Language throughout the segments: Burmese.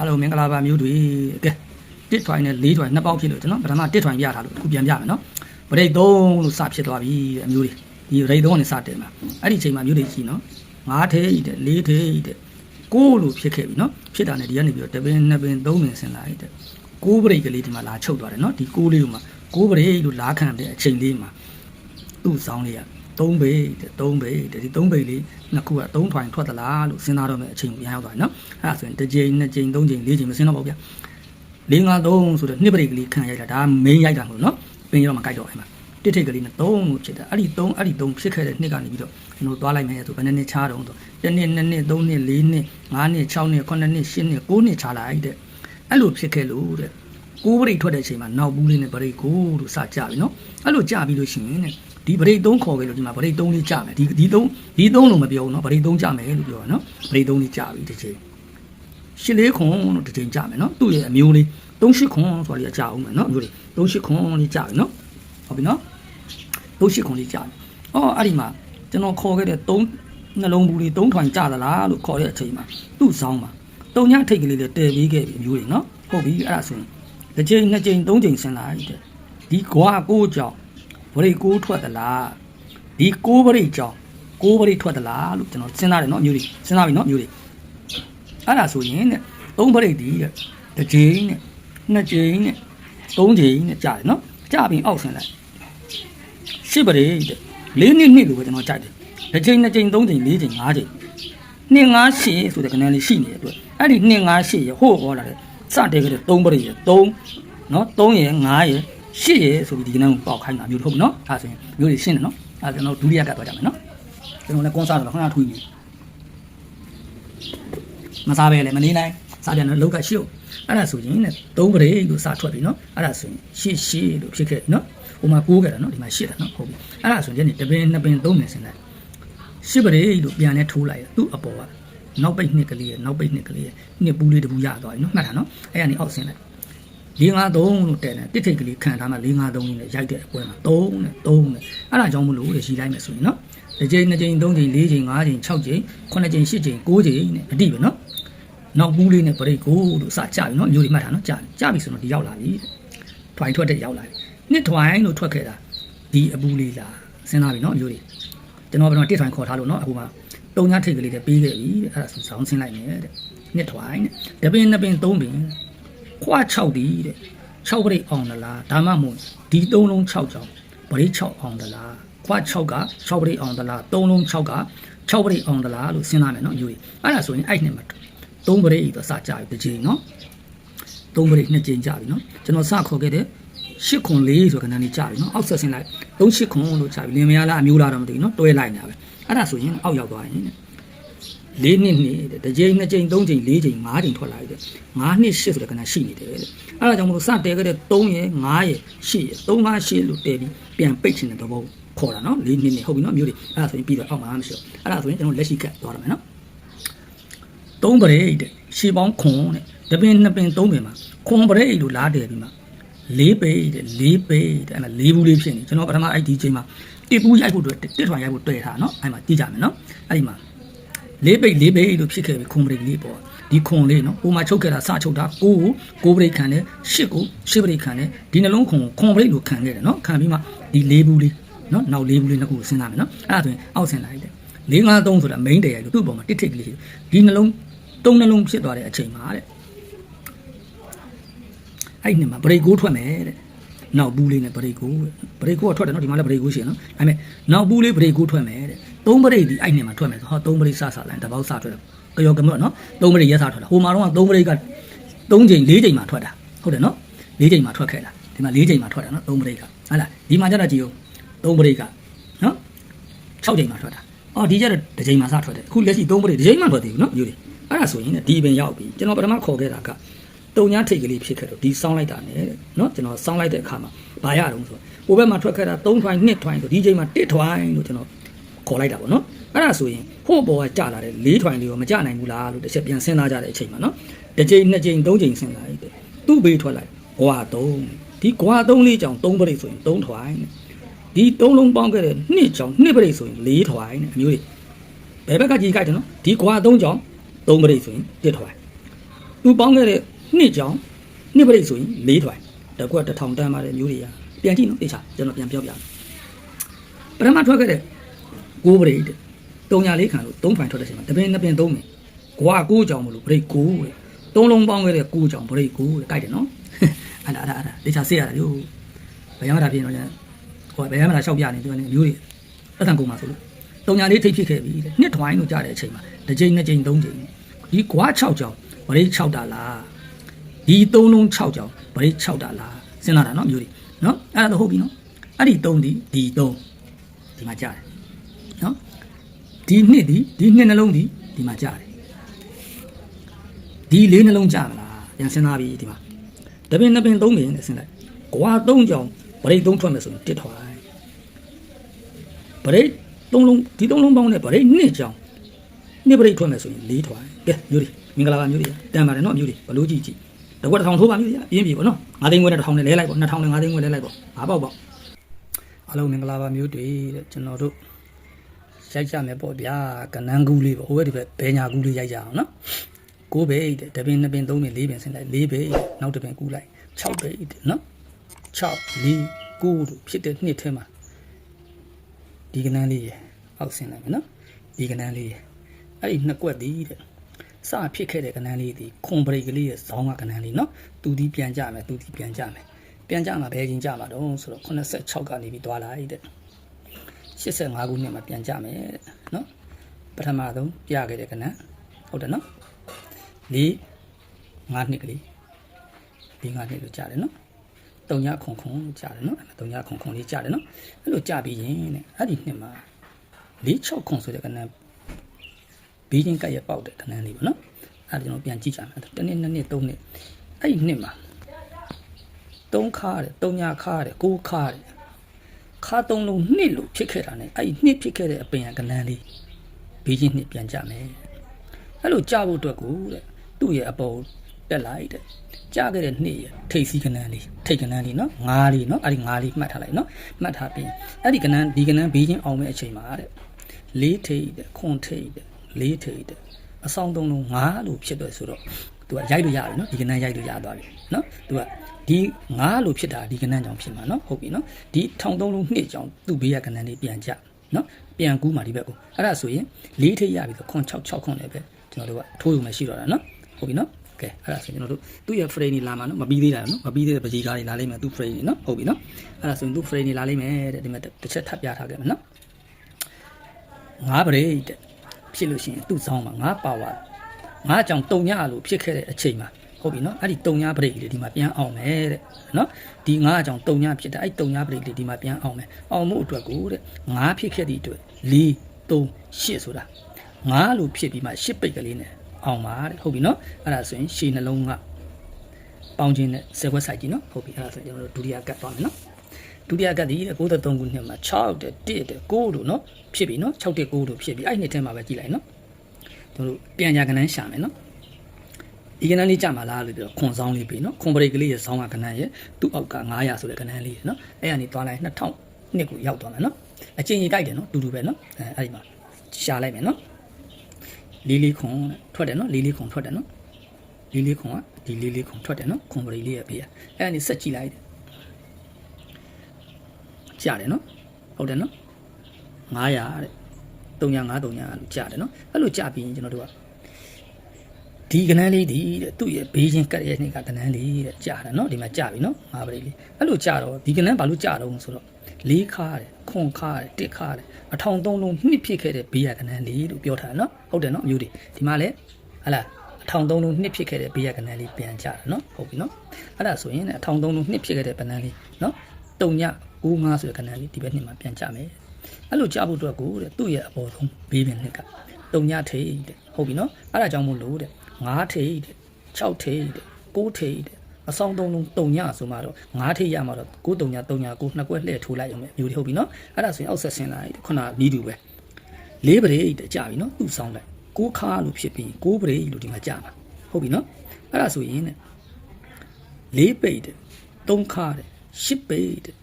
အားလုံးမင်္ဂလာပါမျိုးတွေကဲတစ်ထွိုင်းနဲ့လေးထွိုင်းနှစ်ပေါက်ဖြစ်လို့ကျွန်တော်ပထမတစ်ထွိုင်းပြထားလို့အခုပြန်ပြမယ်နော်ဗရိတ်3လို့စဖြစ်သွားပြီတဲ့အမျိုးတွေဒီဗရိတ်3နဲ့စတင်မှာအဲ့ဒီအချိန်မှာမျိုးတွေရှိနော်9ထဲတဲ့4ထဲတဲ့6လို့ဖြစ်ခဲ့ပြီနော်ဖြစ်တာနဲ့ဒီကနေပြီးတော့တပင်နှစ်ပင်3ပင်ဆင်လာတဲ့6ဗရိတ်ကလေးဒီမှာလာချုပ်သွားတယ်နော်ဒီ6လေးကိုမှာ6ဗရိတ်လို့လာခံတဲ့အချိန်လေးမှာသူ့ဆောင်လေးက 3ဘေးတဲ့3ဘေးတဲ့ဒီ3ဘေးလေးနှစ်ခုက3ထွိုင်ထွက်သလားလို့စဉ်းစားတော့မယ့်အချိန်ပြန်ရောက်သွားတယ်နော်အဲ့ဒါဆိုရင်တစ်ကြိမ်နှစ်ကြိမ်သုံးကြိမ်လေးကြိမ်မစဉ်းတော့ပါဘူးဗျ၄၅3ဆိုတော့နှစ်ပရိတ်ကလေးခံရိုက်တာဒါ main ရိုက်တာမဟုတ်နော်ပင်ရောမကြိုက်တော့အဲ့မှာတစ်ထိတ်ကလေးနဲ့3လို့ဖြစ်တာအဲ့ဒီ3အဲ့ဒီ3ဖြစ်ခဲ့တဲ့နှစ်ကနေပြီးတော့ကျွန်တော်သွားလိုက်မယ်ဆိုဘယ်နှစ်နှစ်ချားတော့ဆိုတစ်နှစ်နှစ်နှစ်သုံးနှစ်လေးနှစ်ငါးနှစ်6နှစ်9နှစ်10နှစ်9နှစ်ချားလိုက်တဲ့အဲ့လိုဖြစ်ခဲ့လို့တဲ့ကိုးပရိတ်ထွက်တဲ့အချိန်မှာနောက်ဘူးလေးနဲ့ပရိတ်ကိုလို့စကြပြီနော်အဲ့လိုကြပြီးလို့ရှိရင်တဲ့ ဒီပရိတ်3ခေါ်ခဲ့လို့ဒီမှာပရိတ်3လေးကြမယ်ဒီဒီ3ဒီ3လို့မပြောဘူးနော်ပရိတ်3ကြမယ်လို့ပြောတာနော်ပရိတ်3လေးကြပြီတစ်ချိန်ရှစ်လေးခွန်လို့တစ်ချိန်ကြမယ်နော်သူ့ရဲ့အမျိုးလေး3ရှစ်ခွန်ဆိုတာလေးကြအောင်မယ်နော်အမျိုးလေး3ရှစ်ခွန်လေးကြပြီနော်ဟုတ်ပြီနော်3ရှစ်ခွန်လေးကြပြီအော်အဲ့ဒီမှာကျွန်တော်ခေါ်ခဲ့တဲ့3နှလုံးဘူးလေး3ထွန်ကြသလားလို့ခေါ်တဲ့အချိန်မှာသူ့ဆောင်းမှာတုံညထိတ်ကလေးလေးတည်ပြီးခဲ့ပြီအမျိုးလေးနော်ဟုတ်ပြီအဲ့ဒါဆိုရင်တစ်ချိန်နှစ်ချိန်သုံးချိန်ဆင်လာတဲ့ဒီကွာကိုကြောင့် ဗရိတ်ကိုးထွက်သလားဒီကိုးဗရိတ်ကြောင့်ကိုးဗရိတ်ထွက်သလားလို့ကျွန်တော်စဉ်းစားတယ်နော်အမျိုးတွေစဉ်းစားပြီနော်အမျိုးတွေအဲ့ဒါဆိုရင်တဲ့သုံးဗရိတ်ဒီတဲ့တစ်ချိန်နဲ့နှစ်ချိန်နဲ့သုံးချိန်နဲ့ကြားတယ်နော်ကြားပြီးအောက်ဆင်းလိုက်ရှစ်ဗရိတ်တဲ့လေးနှစ်နှစ်လို့ပဲကျွန်တော်ကြိုက်တယ်တစ်ချိန်နှစ်ချိန်သုံးချိန်လေးချိန်ငါးချိန်နှစ်ငါးရှစ်ဆိုတဲ့ကဏ္ဍလေးရှိနေတဲ့အတွက်အဲ့ဒီနှစ်ငါးရှစ်ရဟို့ဟောလာတယ်စတဲ့ကလေးသုံးဗရိတ်ရသုံးနော်သုံးရယ်ငါးရယ် ရှစ်ရယ်ဆိုပြီးဒီကဏ္ဍကိုပေါက်ခိုင်းတာမျိုးဟုတ်ပြီနော်အဲ့ဒါဆိုရင်မျိုးတွေရှင်းတယ်နော်အဲ့ဒါကျွန်တော်ဒုတိယကတ်သွားကြမယ်နော်ကျွန်တော်လည်းကွန်ဆာတော့ခဏထွေးနေမစားပဲလေမနေနိုင်စားပြန်တော့လောက်ကရှုပ်အဲ့ဒါဆိုရင်နဲ့သုံးပရိလို့စာထွက်ပြီနော်အဲ့ဒါဆိုရင်ရှစ်ရှစ်လို့ဖြစ်ခဲ့ပြီနော်ဟိုမှာကိုးခဲ့တာနော်ဒီမှာရှစ်တာနော်ဟုတ်ပြီအဲ့ဒါဆိုရင်ဒီတပင်နှစ်ပင်သုံးပင်ဆင်းလိုက်ရှစ်ပရိလို့ပြန်လဲထိုးလိုက်သူ့အပေါ်ကနောက်ပိတ်နှစ်ကလေးရဲ့နောက်ပိတ်နှစ်ကလေးရဲ့နှစ်ပူးလေးတပူးရသွားပြီနော်မှတ်တာနော်အဲ့ကနေအောက်ဆင်းလိုက် ၄၅3လို့တဲ့တယ်တစ်ထိတ်ကလေးခံထားမှ၄၅3နဲ့ရိုက်တဲ့အပွဲမှာ3နဲ့3နဲ့အဲ့ဒါကြောင့်မလို့လေရှိလိုက်မယ်ဆိုရင်နော်တစ်ချိန်နှစ်ချိန်သုံးချိန်လေးချိန်ငါးချိန်၆ချိန်ခုနှစ်ချိန်ရှစ်ချိန်၉ချိန်နဲ့အတိပဲနော်နောက်ပူးလေးနဲ့ပရိတ်ကိုလို့စကြပြီနော်မျိုးလေးမှတ်တာနော်ကြကြပြီဆိုတော့ဒီရောက်လာပြီထွိုင်ထွက်တဲ့ရောက်လာပြီနှစ်ထွိုင်လို့ထွက်ခဲ့တာဒီအပူးလေးလားစဉ်းစားပြီနော်မျိုးလေးကျွန်တော်ဘယ်တော့တစ်ထွိုင်ခေါ်ထားလို့နော်အခုမှတုံညာထိတ်ကလေးတွေပေးခဲ့ပြီတဲ့အဲ့ဒါဆိုဆောင်းဆင်းလိုက်မယ်တဲ့နှစ်ထွိုင်တဲ့တပင်နှစ်ပင်သုံးပင် ခွာ6ဒီတဲ့6ပရိတ်အောင်သလားဒါမှမဟုတ်ဒီ3လုံး6ကြောင်ပရိတ်6အောင်သလားခွာ6က6ပရိတ်အောင်သလား3လုံး6က6ပရိတ်အောင်သလားလို့စဉ်းစားမယ်နော်ယူရီအဲ့ဒါဆိုရင်အဲ့နှစ်မှာ3ပရိတ်တော့စကြပြီတစ်ချိန်နော်3ပရိတ်နှစ်ချိန်ကြပြီနော်ကျွန်တော်စခေါ်ခဲ့တဲ့8ခွန်4ဆိုခဏလေးကြပြီနော်အောက်ဆက်ဆင်းလိုက်3 8ခွန်လို့ကြပြီလင်မယားလားအမျိုးလားတော့မသိဘူးနော်တွဲလိုက်နေတာပဲအဲ့ဒါဆိုရင်အောက်ရောက်သွားရင် လေးနှစ်နှစ်တဲ့တစ်ချိန်နှစ်ချိန်သုံးချိန်လေးချိန်ငါးချိန်ထွက်လာပြီတဲ့ငါးနှစ်ရှစ်ဆိုတဲ့ကဏ္ဍရှိနေတယ်တဲ့အဲ့ဒါကြောင့်မလို့စတဲခဲ့တဲ့3ရယ်5ရယ်8ရယ်3 5 8လို့တဲပြီးပြန်ပိတ်ချင်တဲ့သဘောခေါ်တာနော်လေးနှစ်နှစ်ဟုတ်ပြီနော်မျိုးတွေအဲ့ဒါဆိုရင်ပြီးတော့အောက်မှာမရှိတော့အဲ့ဒါဆိုရင်ကျွန်တော်လက်ရှိကတ်သွားရမယ်နော်3ပရိတ်တဲ့ရှေပေါင်းခွန်တဲ့တပင်နှစ်ပင်3ပင်မှာခွန်ပရိတ်လို့လားတယ်ပြီးမှလေးပိတ်တဲ့လေးပိတ်တဲ့အဲ့ဒါလေးဘူးလေးဖြစ်နေကျွန်တော်ပထမအဲ့ဒီချိန်မှာတစ်ဘူးရိုက်ဖို့အတွက်တစ်ထွန်ရိုက်ဖို့တွေ့ထားနော်အဲ့မှာတီးကြမယ်နော်အဲ့ဒီမှာ လေးပိတ်လေးပိတ်လို့ဖြစ်ခဲ့ပြီခွန်ပရိတ်လေးပေါ့ဒီခွန်လေးနော်ဟိုမှာချုပ်ခဲ့တာစချုပ်တာကိုကိုကိုပရိတ်ခံတယ်ရှစ်ကိုရှစ်ပရိတ်ခံတယ်ဒီနှလုံးခွန်ခွန်ပရိတ်လို့ခံခဲ့တယ်နော်ခံပြီးမှဒီလေးဘူးလေးနော်နောက်လေးဘူးလေးနှစ်ခုကိုစဉ်းစားမယ်နော်အဲ့ဒါဆိုရင်အောက်ဆင်လိုက်တယ်လေးငါးသုံးဆိုတာ main တရားလို့သူ့အပေါ်မှာတစ်ထိတ်ကလေးရှိတယ်ဒီနှလုံးသုံးနှလုံးဖြစ်သွားတဲ့အချိန်မှာတဲ့အဲ့ဒီမှာဘရိတ်ကိုထွက်မယ်တဲ့နောက်ဘူးလေးနဲ့ဘရိတ်ကိုဘရိတ်ကိုကထွက်တယ်နော်ဒီမှာလည်းဘရိတ်ကိုရှိရနော်ဒါပေမဲ့နောက်ဘူးလေးဘရိတ်ကိုထွက်မယ်တဲ့ သုံးပရိတ်ဒီအဲ့နေမှာထွက်မယ်ဆိုဟောသုံးပရိတ်စစလိုင်းတပေါက်စထွက်တယ်ကရောကမော့နော်သုံးပရိတ်ရက်စထွက်တာဟိုမှာတော့သုံးပရိတ်ကသုံးချိန်လေးချိန်မှာထွက်တာဟုတ်တယ်နော်လေးချိန်မှာထွက်ခဲ့တာဒီမှာလေးချိန်မှာထွက်တာနော်သုံးပရိတ်ကဟုတ်လားဒီမှာကျတော့ကြည့်ဦးသုံးပရိတ်ကနော်6ချိန်မှာထွက်တာအော်ဒီကျတော့တစ်ချိန်မှာစထွက်တယ်အခုလက်ရှိသုံးပရိတ်တစ်ချိန်မှာထွက်သေးဘူးနော်ယူတယ်အဲ့ဒါဆိုရင်ဒီပင်ရောက်ပြီကျွန်တော်ပထမခေါ်ခဲ့တာကတုံညာထိတ်ကလေးဖြစ်ခဲ့တော့ဒီစောင်းလိုက်တာ ਨੇ နော်ကျွန်တော်စောင်းလိုက်တဲ့အခါမှာဘာရအောင်ဆိုဟိုဘက်မှာထွက်ခဲ့တာ3ထွိုင်း2ထွိုင်းဆိုဒီချိန်မှာ1ထွိုင်းလို့ကျွန်တော် ခေါ်လိုက်တာပေါ့နော်အဲ့ဒါဆိုရင်ဟိုဘောကကြာလာတဲ့4ထွိုင်းလေးကိုမကြနိုင်ဘူးလားလို့တစ်ချက်ပြန်စဉ်းစားကြတဲ့အချိန်မှာနော်တစ်ချိန်နှစ်ချိန်သုံးချိန်စဉ်းစားလိုက်တယ်သူ့ဘေးထွက်လိုက်ဂွာ3ဒီဂွာ3လေးကြောင်3ပရိတ်ဆိုရင်3ထွိုင်းဒီ3လုံးပေါင်းခဲ့တဲ့2ကြောင်2ပရိတ်ဆိုရင်4ထွိုင်းနဲ့အမျိုးကြီးဘယ်ဘက်ကကြည့်ကြတယ်နော်ဒီဂွာ3ကြောင်3ပရိတ်ဆိုရင်1ထွိုင်းသူပေါင်းခဲ့တဲ့နှစ်ကြောင်နှစ်ပရိတ်ဆိုရင်၄ထွိုင်တစ်ခွက်တစ်ထောင်တန်းပါတယ်မျိုးတွေကပြန်ကြည့်နော်တေချာကျွန်တော်ပြန်ပြောပြမယ်ပထမထွက်ခဲ့တဲ့ ကိုးပရိတ်တုံညာလေးခံလို့သုံးဖိုင်ထွက်တဲ့အချိန်မှာတပင်နှစ်ပင်သုံးမယ်။ကွာကိုးကြောင်မလို့ပရိတ်ကိုးတဲ့။သုံးလုံးပေါင်းခဲ့တဲ့ကိုးကြောင်ပရိတ်ကိုးတဲ့ကြိုက်တယ်နော်။အဲ့ဒါအဲ့ဒါအဲ့ဒါတေချာဆေးရတာလို့ဘယ်ရမတာဖြစ်နေလဲ။ဟိုဘယ်ရမတာရှောက်ပြနေသူကနေမျိုးတွေအတန်ကုန်မှာဆိုလို့တုံညာလေးထိတ်ဖြစ်ခဲ့ပြီတဲ့။နှစ်ထွိုင်းလို့ကြားတဲ့အချိန်မှာတစ်ချိန်နှစ်ချိန်သုံးချိန်ဒီကွာ6ကြောင်ပရိတ်6တာလား။ဒီသုံးလုံး6ကြောင်ပရိတ်6တာလား။စဉ်းစားတာနော်မျိုးတွေနော်။အဲ့ဒါတော့ဟုတ်ပြီနော်။အဲ့ဒီ3ဒီဒီ3ဒီမှာကြားတယ် နော်ဒီနှစ်ဒီဒီနှစ်နှလုံးဒီဒီမှာကြားတယ်ဒီလေးနှလုံးကြားမလားပြန်စဉ်းစားပြီးဒီမှာတပင်နှစ်ပင်သုံးပင်နဲ့စဉ်းလိုက်ကွာသုံးကြောင်ဗရိတ်သုံးထွက်မယ်ဆိုရင်တစ်ထွိုင်းဗရိတ်သုံးလုံးဒီသုံးလုံးပေါင်းနဲ့ဗရိတ်နှစ်ကြောင်နှစ်ဗရိတ်ထွက်မယ်ဆိုရင်လေးထွိုင်းကဲမျိုးတွေမင်္ဂလာပါမျိုးတွေတန်ပါတယ်နော်မျိုးတွေဘလို့ကြည့်ကြည့်တကွက်တစ်ထောင်ထိုးပါမျိုးတွေအင်းပြီပေါ့နော်ငါးသိန်းငွေနဲ့တစ်ထောင်နဲ့လဲလိုက်ပေါ့နှစ်ထောင်နဲ့ငါးသိန်းငွေလဲလိုက်ပေါ့ငါပေါက်ပေါ့အားလုံးမင်္ဂလာပါမျိုးတွေတဲ့ကျွန်တော်တို့ ရိုက်ကြမယ်ပေါ့ဗျာကနန်းကူးလေးပေါ့ဟိုဘက်ဒီဘက်ဘဲညာကူးလေးရိုက်ကြအောင်နော်ကိုးဘဲအိတ်တပင်နှစ်ပင်သုံးပင်လေးပင်ဆင်းလိုက်လေးဘဲအိတ်နောက်တပင်ကူးလိုက်6ဘဲအိတ်နော်6လေးကိုးလို့ဖြစ်တဲ့နှစ်ထဲမှာဒီကနန်းလေးရအောက်ဆင်းလိုက်မယ်နော်ဒီကနန်းလေးရအဲ့ဒီနှစ်ကွက်သည်တဲ့စဖြစ်ခဲ့တဲ့ကနန်းလေးဒီခွန်ပရိတ်ကလေးရဲ့ဇောင်းကကနန်းလေးနော်သူဒီပြန်ကြမယ်သူဒီပြန်ကြမယ်ပြန်ကြမှာဘယ်ချင်းကြမှာတော့ဆိုတော့86ကနေပြီးသွားလာ ਈ တဲ့ 85ခုနှစ်မှာပြန်ကြမယ်တဲ့နော်ပထမဆုံးပြခဲ့တဲ့ကဏ္ဍဟုတ်တယ်နော်၄5နှစ်ကလေး၄5နှစ်လို့ကြားတယ်နော်တုံညခုံခုံကြားတယ်နော်တုံညခုံခုံလေးကြားတယ်နော်အဲ့လိုကြားပြီးရင်တဲ့အဲ့ဒီနှစ်မှာ၄6ခုံဆိုတဲ့ကဏ္ဍဘီဂျင်းကရဲ့ပေါက်တဲ့ကဏ္ဍလေးပေါ့နော်အဲ့ဒါကျွန်တော်ပြန်ကြည့်ကြမယ်တစ်နှစ်နှစ်နှစ်သုံးနှစ်အဲ့ဒီနှစ်မှာ၃ခါတဲ့၃ညခါတဲ့၉ခါတဲ့ ခါသုံးလုံးနှစ်လို့ဖြစ်ခဲ့တာ ਨੇ အဲ့ဒီနှစ်ဖြစ်ခဲ့တဲ့အပင်ရကဏန်းလေးဘီးချင်းနှစ်ပြန်ကြမယ်အဲ့လိုကြဖို့အတွက်ကိုတဲ့သူ့ရဲ့အပေါ်တက်လိုက်တဲ့ကြားခဲ့တဲ့နှစ်ရထိတ်စီးကနန်းလေးထိတ်ကနန်းလေးနော်ငါးလေးနော်အဲ့ဒီငါးလေးမှတ်ထားလိုက်နော်မှတ်ထားပြီးအဲ့ဒီကနန်းဒီကနန်းဘေးချင်းအောင်မဲ့အချိန်မှာတဲ့လေးထိတ်တဲ့ခွန်ထိတ်တဲ့လေးထိတ်တဲ့အဆောင်သုံးလုံးငါးလို့ဖြစ်တယ်ဆိုတော့သူကရိုက်လို့ရတယ်နော်ဒီကနန်းရိုက်လို့ရသွားပြီနော်သူက ဒီငါးလို့ဖြစ်တာဒီကနန်းကြောင့်ဖြစ်မှာနော်ဟုတ်ပြီနော်ဒီထောင်သုံးလုံးနှစ်ကြောင့်သူ့ဘေးကကနန်းလေးပြန်ကြနော်ပြန်ကူးမှာဒီဘက်ကိုအဲ့ဒါဆိုရင်လေးထိတ်ရပြီဆိုခွန်6 6ခွန်လည်းပဲကျွန်တော်တို့ကထိုးရုံပဲရှိတော့တာနော်ဟုတ်ပြီနော်ကဲအဲ့ဒါဆိုကျွန်တော်တို့သူ့ရဲ့ frame နေလာမှာနော်မပြီးသေးတာနော်မပြီးသေးတဲ့ပကြီးကားတွေလာလိမ့်မယ်သူ့ frame နေနော်ဟုတ်ပြီနော်အဲ့ဒါဆိုရင်သူ့ frame နေလာလိမ့်မယ်တဲ့ဒီမှာတစ်ချက်ထပ်ပြထားခဲ့မယ်နော်ငါးပရိတ်တဲ့ဖြစ်လို့ရှိရင်သူ့ဆောင်းမှာငါးပါဝါငါးကြောင့်တုံညလို့ဖြစ်ခဲ့တဲ့အချိန်မှာ ဟုတ်ပြီနော်အဲ့ဒီတုံညပရိတ်လေးဒီမှာပြန်အောင်မယ်တဲ့နော်ဒီငါးကြောင့်တုံညဖြစ်တဲ့အဲ့တုံညပရိတ်လေးဒီမှာပြန်အောင်မယ်အောင်မှုအတွက်ကိုတဲ့ငါးဖြစ်ခဲ့သည့်အတွက်၄3 8ဆိုတာငါးလို့ဖြစ်ပြီးမှ၈ပိတ်ကလေးနဲ့အောင်ပါတဲ့ဟုတ်ပြီနော်အဲ့ဒါဆိုရင်ရှည်နှလုံးကပေါင်းခြင်းနဲ့ဆယ်ခွက်ဆိုင်ကြီးနော်ဟုတ်ပြီအဲ့ဒါဆိုကျွန်တော်တို့ဒုတိယကတ်သွားမယ်နော်ဒုတိယကတ်ဒီတဲ့63ခုနှစ်မှာ6တဲ့1တဲ့9လို့နော်ဖြစ်ပြီနော်6တဲ့9လို့ဖြစ်ပြီအဲ့နှစ်ထဲမှာပဲကြည့်လိုက်နော်တို့တို့ပြန်ကြကနန်းရှာမယ်နော် ဒီကနန်းလေးကြမှာလားလို့ပြောခွန်ဆောင်လေးပြီနော်ခွန်ပရိတ်ကလေးရဲ့ဆောင်းကကနန်းရဲ့သူ့အောက်က900ဆိုတဲ့ကနန်းလေးနော်အဲ့ကနေသွားလိုက်2000နှစ်ကိုရောက်သွားမယ်နော်အချင်းကြီးကြိုက်တယ်နော်တူတူပဲနော်အဲအဲ့ဒီမှာရှာလိုက်မယ်နော်လေးလေးခွန်ထွက်တယ်နော်လေးလေးခွန်ထွက်တယ်နော်လေးလေးခွန်ကဒီလေးလေးခွန်ထွက်တယ်နော်ခွန်ပရိတ်လေးရဲ့ဘေးကအဲ့ကနေဆက်ကြည့်လိုက်တယ်ကြားတယ်နော်ဟုတ်တယ်နော်900တဲ့300 5 300လို့ကြားတယ်နော်အဲ့လိုကြားပြီးရင်ကျွန်တော်တို့က ဒီကနန်းလေးဒီတဲ့သူ့ရဲ့ဘေးချင်းကတ်ရဲ့နှိကကနန်းလေးတဲ့ကြားတယ်နော်ဒီမှာကြားပြီနော်ငါပရိလေးအဲ့လိုကြားတော့ဒီကနန်းဘာလို့ကြားတော့ဆိုတော့လေးခါတယ်ခွန်ခါတယ်တစ်ခါတယ်အထောင်သုံးလုံးနှစ်ဖြစ်ခဲ့တဲ့ဘေးရကနန်းလေးလို့ပြောထားတယ်နော်ဟုတ်တယ်နော်အမျိုးတွေဒီမှာလည်းဟလာအထောင်သုံးလုံးနှစ်ဖြစ်ခဲ့တဲ့ဘေးရကနန်းလေးပြန်ကြတာနော်ဟုတ်ပြီနော်အဲ့ဒါဆိုရင်အထောင်သုံးလုံးနှစ်ဖြစ်ခဲ့တဲ့ကနန်းလေးနော်တုံည95ဆိုတဲ့ကနန်းလေးဒီဘက်နှစ်မှာပြန်ကြမယ်အဲ့လိုကြားဖို့အတွက်ကိုတဲ့သူ့ရဲ့အပေါ်ဆုံးဘေးပင်နှစ်ကတုံညထိတ်တဲ့ဟုတ်ပြီနော်အဲ့ဒါကြောင့်မို့လို့တဲ့ 9ထိတ်တဲ့6ထိတ်တဲ့9ထိတ်တဲ့အဆောင်သုံးလုံးတုံညဆိုမှတော့9ထိတ်ရမှာတော့9တုံည3ည9နှစ်ကွက်လှည့်ထိုးလိုက်အောင်ပဲမျိုးတွေဟုတ်ပြီနော်အဲ့ဒါဆိုရင်အောက်ဆက်ဆင်းလိုက်ခုနနီးတူပဲလေးပရိတ်တဲ့ကြာပြီနော်သူ့ဆောင်လိုက်9ခါလို့ဖြစ်ပြီး9ပရိတ်လို့ဒီမှာကြာမှာဟုတ်ပြီနော်အဲ့ဒါဆိုရင်တဲ့လေးပိတ်တဲ့3ခါတဲ့10ပိတ်တဲ့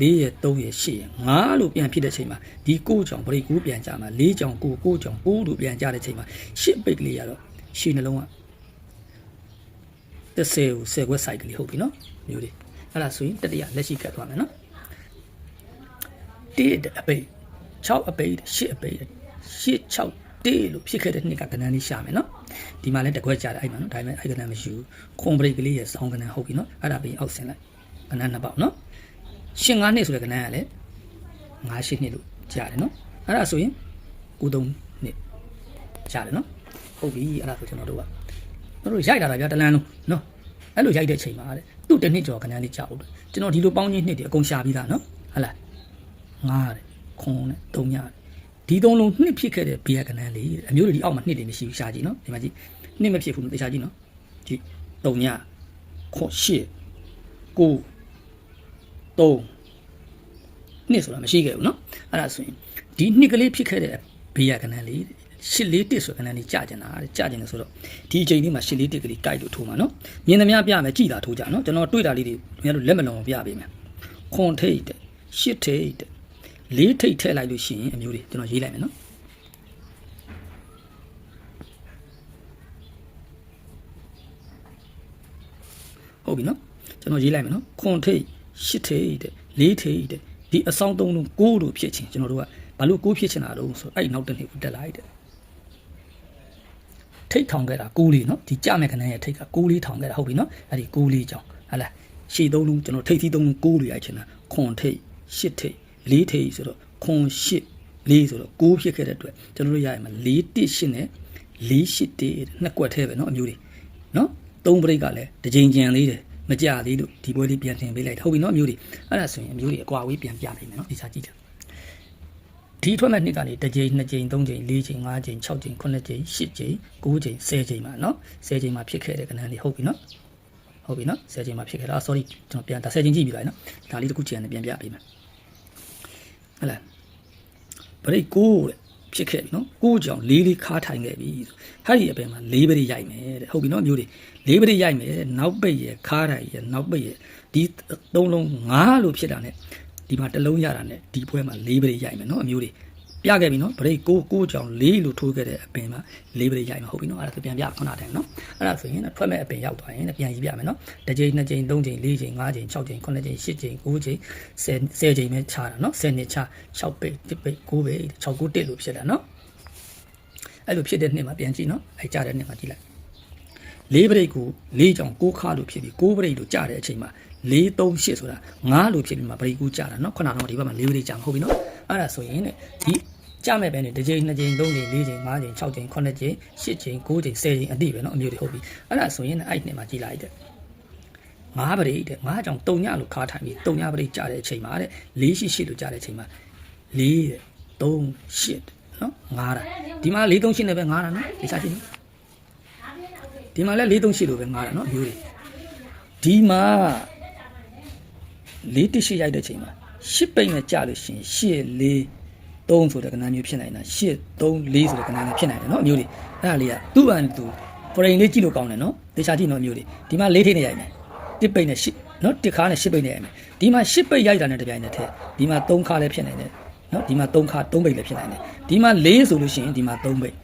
နော်4ရ3ရ8ရ5လို့ပြန်ဖြစ်တဲ့ချိန်မှာဒီ9ကြောင်ဗရိတ်9ပြန်ကြမှာ4ကြောင်9 9ကြောင်9လို့ပြန်ကြတဲ့ချိန်မှာ10ပိတ်ကလေးရတော့ရှည်နှလုံးက30ကို10ခွက် site ကလေးဟုတ်ပြီနော်မျိုးလေးအဲ့ဒါဆိုရင်တတိယလက်ရှိကတ်သွားမယ်နော်တိအပိတ်6အပိတ်8အပိတ်8 6တေးလို့ဖြစ်ခဲ့တဲ့နှစ်ကကဏ္ဍလေးရှာမယ်နော်ဒီမှာလည်းတကွက်ကြတယ်အဲ့မှာနော်ဒါပေမဲ့အဲ့ကဏ္ဍမရှိဘူးခွန်ဘရိတ်ကလေးရဲ့စောင်းကဏ္ဍဟုတ်ပြီနော်အဲ့ဒါပြီးအောက်ဆင်းလိုက်ကဏ္ဍနှစ်ပေါက်နော် ရှင်9နှစ်ဆိုတဲ့ကဏ္ဍကလည်း9 8နှစ်လို့ကြားတယ်နော်အဲ့ဒါဆိုရင်93နှစ်ကြားတယ်နော်ဟုတ်ပြီအဲ့ဒါဆိုကျွန်တော်တို့ကတို့ရိုက်တာတာဗျာတလန်းလုံးနော်အဲ့လိုရိုက်တဲ့ချိန်မှာတဲ့သူ့တစ်နှစ်ကျော်ကဏ္ဍလေးကြာဟုတ်တယ်ကျွန်တော်ဒီလိုပေါင်းချင်းနှစ်တွေအကုန်ရှာပြီးသားနော်ဟုတ်လား9တဲ့ခွန်နဲ့3ညတဲ့ဒီသုံးလုံးနှစ်ဖြစ်ခဲ့တဲ့ဘီယာကဏ္ဍလေးတဲ့အမျိုးတွေဒီအောက်မှာနှစ်တွေမရှိဘူးရှာကြည့်နော်ဒီမှာကြည့်နှစ်မဖြစ်ဘူးတေချာကြည့်နော်ကြည့်3ညခွန်8 9 3နှစ်ဆိုတာမရှိခဲ့ဘူးเนาะအဲ့ဒါဆိုရင်ဒီနှစ်ကလေးဖြစ်ခဲ့တဲ့ဘေးရကနန်းလေးရှစ်လေးတစ်ဆိုကနန်းလေးကြာကျင်တာတဲ့ကြာကျင်တယ်ဆိုတော့ဒီအချိန်လေးမှာရှစ်လေးတစ်ကလေးကြိုက်လို့ထိုးမှာเนาะမြင်သမျှပြမယ်ကြည်တာထိုးကြเนาะကျွန်တော်တွေ့တာလေးတွေများလို့လက်မလုံးပြပေးမယ်ခွန်ထိတ်တဲ့ရှစ်ထိတ်တဲ့လေးထိတ်ထည့်လိုက်လို့ရှိရင်အမျိုးတွေကျွန်တော်ရေးလိုက်မယ်เนาะဟုတ်ပြီเนาะကျွန်တော်ရေးလိုက်မယ်เนาะခွန်ထိတ် ရှစ်ထိတ်တဲ့လေးထိတ်တဲ့ဒီအဆောင်သုံးလုံးကိုးလို့ဖြစ်ချင်းကျွန်တော်တို့ကဘာလို့ကိုးဖြစ်ချင်တာတော့ဆိုအဲ့နောက်တစ်နေ့ကိုတက်လိုက်တဲ့ထိတ်ထောင်ခဲ့တာကိုးလေးเนาะဒီကြမဲ့ခဏရဲ့ထိတ်ကကိုးလေးထောင်ခဲ့တာဟုတ်ပြီเนาะအဲ့ဒီကိုးလေးကြောင့်ဟလာရှေ့သုံးလုံးကျွန်တော်ထိတ်သီးသုံးလုံးကိုးလို့ရိုက်ချင်တာခွန်ထိတ်ရှစ်ထိတ်လေးထိတ်ဆိုတော့ခွန်ရှစ်လေးဆိုတော့ကိုးဖြစ်ခဲ့တဲ့အတွက်ကျွန်တော်တို့ရရမှာလေးတစ်ရှစ်နဲ့လေးရှစ်တစ်နှစ်ကွက်သေးပဲเนาะအမျိုးတွေเนาะသုံးပရိတ်ကလည်းတစ်ချိန်ကြံလေးတယ် မကြသေးလို့ဒီပွဲလေးပြန်တင်ပေးလိုက်ဟုတ်ပြီနော်အမျိုးတွေအဲ့ဒါဆိုရင်အမျိုးတွေအကွာဝေးပြန်ပြနိုင်မယ်နော်ဒီစားကြည့်တယ်ဒီထွက်မဲ့နှစ်ကနေတစ်ကြိမ်နှစ်ကြိမ်သုံးကြိမ်လေးကြိမ်ငါးကြိမ်၆ကြိမ်၇ကြိမ်၈ကြိမ်၉ကြိမ်၁၀ကြိမ်မှာနော်၁၀ကြိမ်မှာဖြစ်ခဲ့တဲ့ကဏ္ဍလေးဟုတ်ပြီနော်ဟုတ်ပြီနော်၁၀ကြိမ်မှာဖြစ်ခဲ့တာ sorry ကျွန်တော်ပြန်ဒါ၁၀ကြိမ်ကြည့်ပြီးပါနော်ဒါလေးတစ်ခုချင်တယ်ပြန်ပြပေးမယ်ဟုတ်လား break ကိုတဲ့ ဖြစ်ခဲ့ပြီနော်ကိုကြောင့်လေးလေးခါထိုင်ခဲ့ပြီဟာဒီအပင်မှာလေးပရိရိုက်မယ်တဲ့ဟုတ်ပြီနော်မျိုးတွေလေးပရိရိုက်မယ်နောက်ပိတ်ရခါထိုင်ရနောက်ပိတ်ရဒီသုံးလုံးငါးလို့ဖြစ်တာ ਨੇ ဒီမှာတစ်လုံးရတာ ਨੇ ဒီပွဲမှာလေးပရိရိုက်မယ်နော်အမျိုးတွေ ပြခဲ့ပြီနော်ဗရိတ်ကိုကိုကြောင့်လေးလို့ထိုးခဲ့တဲ့အပင်မှာလေးပရိရိုက်မှာဟုတ်ပြီနော်အဲ့ဒါဆိုပြန်ပြခုနတည်းနော်အဲ့ဒါဆိုရင်ထွက်မဲ့အပင်ရောက်သွားရင်ပြန်ရေးပြမယ်နော်တစ်ကြိမ်နှစ်ကြိမ်သုံးကြိမ်လေးကြိမ်ငါးကြိမ်၆ကြိမ်ခုနှစ်ကြိမ်ရှစ်ကြိမ်ကိုးကြိမ်ဆယ်ဆယ်ကြိမ်ပဲခြားတာနော်ဆယ်နှစ်ခြား၆ပိတ်တစ်ပိတ်ကိုးပိတ်၆ကိုးတစ်လို့ဖြစ်တာနော်အဲ့လိုဖြစ်တဲ့နှစ်မှာပြန်ကြည့်နော်အဲ့ကြတဲ့နှစ်မှာကြည့်လိုက်လေးပရိတ်ကိုလေးကြောင်ကိုးခါလို့ဖြစ်ပြီးကိုးပရိတ်လို့ကြတဲ့အချိန်မှာ4 3 8ဆိုတာ9လို့ဖြစ်ပြီးမှပရိတ်ကူးကြတာနော်ခုနကတော့ဒီဘက်မှာ၄ပရိတ်ကြာမဟုတ်ဘူးနော်အဲ့ဒါဆိုရင်ねဒီ ကြမဲ့ပဲနဲ့တစ်ကြိမ်နှစ်ကြိမ်သုံးကြိမ်လေးကြိမ်ငါးကြိမ်၆ကြိမ်ခုနှစ်ကြိမ်ရှစ်ကြိမ်ကိုးကြိမ်ဆယ်ကြိမ်အတိပဲနော်အမျိုးတွေဟုတ်ပြီအဲ့ဒါဆိုရင်အဲ့နှစ်မှာကြည့်လိုက်တဲ့ငါးပရိတ်တဲ့ငါးကြောင်တုံညလို့ခါထိုင်ပြီးတုံညပရိတ်ကြတဲ့အချိန်မှာတဲ့၄ရှိရှိလို့ကြတဲ့အချိန်မှာ၄တဲ့3 8နော်ငါးတာဒီမှာ4 3 8နဲ့ပဲငါးတာနော်ဒီစားကြည့်နော်ဒီမှာလည်း4 3 8လို့ပဲငါးတာနော်မျိုးတွေဒီမှာ4 1 8ရိုက်တဲ့အချိန်မှာ10ပိတ်နဲ့ကြာလို့ရှိရင်8 4 3ဆိုတဲ့ကဏ္ဍမျိုးဖြစ်နိုင်တာ8 3 4ဆိုတဲ့ကဏ္ဍမျိုးဖြစ်နိုင်တယ်နော်အမျိုးတွေအဲ့ဒါလေးကသူ့အန်သူ frame လေးကြည့်လို့ကောင်းတယ်နော်တေချာကြည့်နော်အမျိုးတွေဒီမှာ၄ထိနဲ့ရိုက်မယ်တစ်ပိတ်နဲ့10နော်တစ်ခါနဲ့10ပိတ်နဲ့ရိုက်မယ်ဒီမှာ10ပိတ်ရိုက်တာနဲ့တပြိုင်နက်တည်းဒီမှာ3ခါလည်းဖြစ်နိုင်တယ်နော်ဒီမှာ3ခါ3ပိတ်လည်းဖြစ်နိုင်တယ်ဒီမှာ4ဆိုလို့ရှိရင်ဒီမှာ3ပိတ်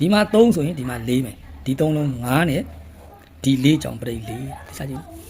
ဒီမှာ3ဆိုရင်ဒီမှာ4မယ်ဒီ3လုံး9နဲ့ဒီ4ကြောင်ပြိတ်4တေချာကြည့်နော်